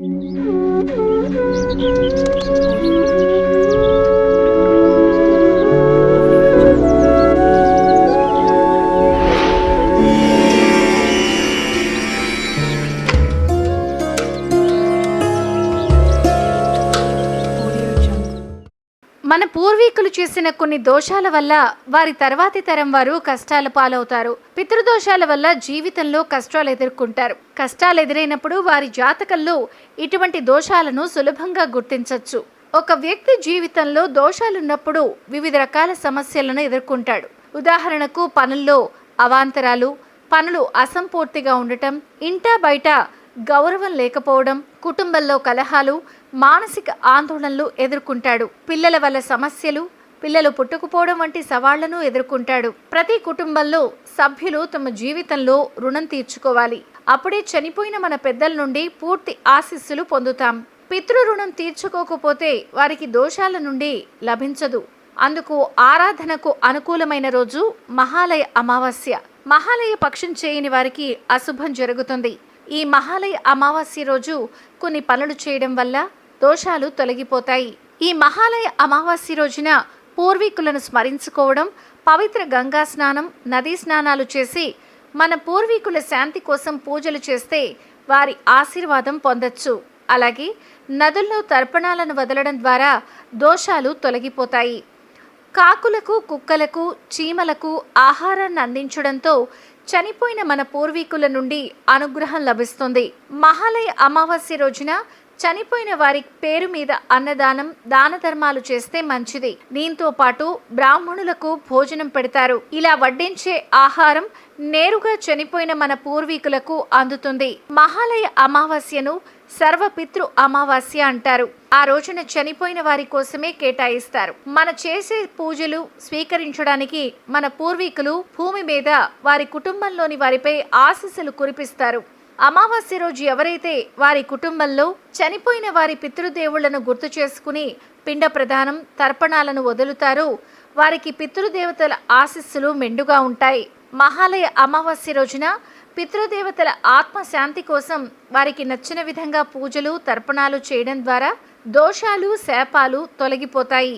うん。మన పూర్వీకులు చేసిన కొన్ని దోషాల వల్ల వారి తర్వాతి తరం వారు కష్టాల పాలవుతారు. పితృదోషాల వల్ల జీవితంలో కష్టాలు ఎదుర్కొంటారు. కష్టాలు ఎదురైనప్పుడు వారి జాతకంలో ఇటువంటి దోషాలను సులభంగా గుర్తించవచ్చు ఒక వ్యక్తి జీవితంలో దోషాలున్నప్పుడు వివిధ రకాల సమస్యలను ఎదుర్కొంటాడు. ఉదాహరణకు పనుల్లో అవాంతరాలు పనులు అసంపూర్తిగా ఉండటం ఇంటా బయట గౌరవం లేకపోవడం కుటుంబంలో కలహాలు మానసిక ఆందోళనలు ఎదుర్కొంటాడు. పిల్లల వల్ల సమస్యలు పిల్లలు పుట్టుకుపోవడం వంటి సవాళ్ళను ఎదుర్కొంటాడు. ప్రతి కుటుంబంలో సభ్యులు తమ జీవితంలో రుణం తీర్చుకోవాలి. అప్పుడే చనిపోయిన మన పెద్దల నుండి పూర్తి ఆశీస్సులు పొందుతాం. పితృ రుణం తీర్చుకోకపోతే వారికి దోషాల నుండి లభించదు. అందుకు ఆరాధనకు అనుకూలమైన రోజు మహాలయ అమావాస్య. మహాలయ పక్షం చేయని వారికి అశుభం జరుగుతుంది. ఈ మహాలయ అమావాస్య రోజు కొన్ని పనులు చేయడం వల్ల దోషాలు తొలగిపోతాయి. ఈ మహాలయ అమావాస్య రోజున పూర్వీకులను స్మరించుకోవడం పవిత్ర గంగా స్నానం నదీ స్నానాలు చేసి మన పూర్వీకుల శాంతి కోసం పూజలు చేస్తే వారి ఆశీర్వాదం పొందొచ్చు. అలాగే నదుల్లో తర్పణాలను వదలడం ద్వారా దోషాలు తొలగిపోతాయి. కాకులకు కుక్కలకు చీమలకు ఆహారాన్ని అందించడంతో చనిపోయిన మన పూర్వీకుల నుండి అనుగ్రహం లభిస్తుంది. మహాలయ అమావాస్య రోజున చనిపోయిన వారి పేరు మీద అన్నదానం దాన ధర్మాలు చేస్తే మంచిది. దీంతో పాటు బ్రాహ్మణులకు భోజనం పెడతారు. ఇలా వడ్డించే ఆహారం నేరుగా చనిపోయిన మన పూర్వీకులకు అందుతుంది. మహాలయ అమావాస్యను సర్వపితృ అమావాస్య అంటారు. ఆ రోజున చనిపోయిన వారి కోసమే కేటాయిస్తారు. మన చేసే పూజలు స్వీకరించడానికి మన పూర్వీకులు భూమి మీద వారి కుటుంబంలోని వారిపై ఆశీస్సులు కురిపిస్తారు. అమావాస్య రోజు ఎవరైతే వారి కుటుంబంలో చనిపోయిన వారి పితృదేవుళ్ళను గుర్తు చేసుకుని పిండ ప్రదానం తర్పణాలను వదులుతారో వారికి పితృదేవతల ఆశీస్సులు మెండుగా ఉంటాయి. మహాలయ అమావాస్య రోజున పితృదేవతల ఆత్మశాంతి కోసం వారికి నచ్చిన విధంగా పూజలు తర్పణాలు చేయడం ద్వారా దోషాలు శాపాలు తొలగిపోతాయి.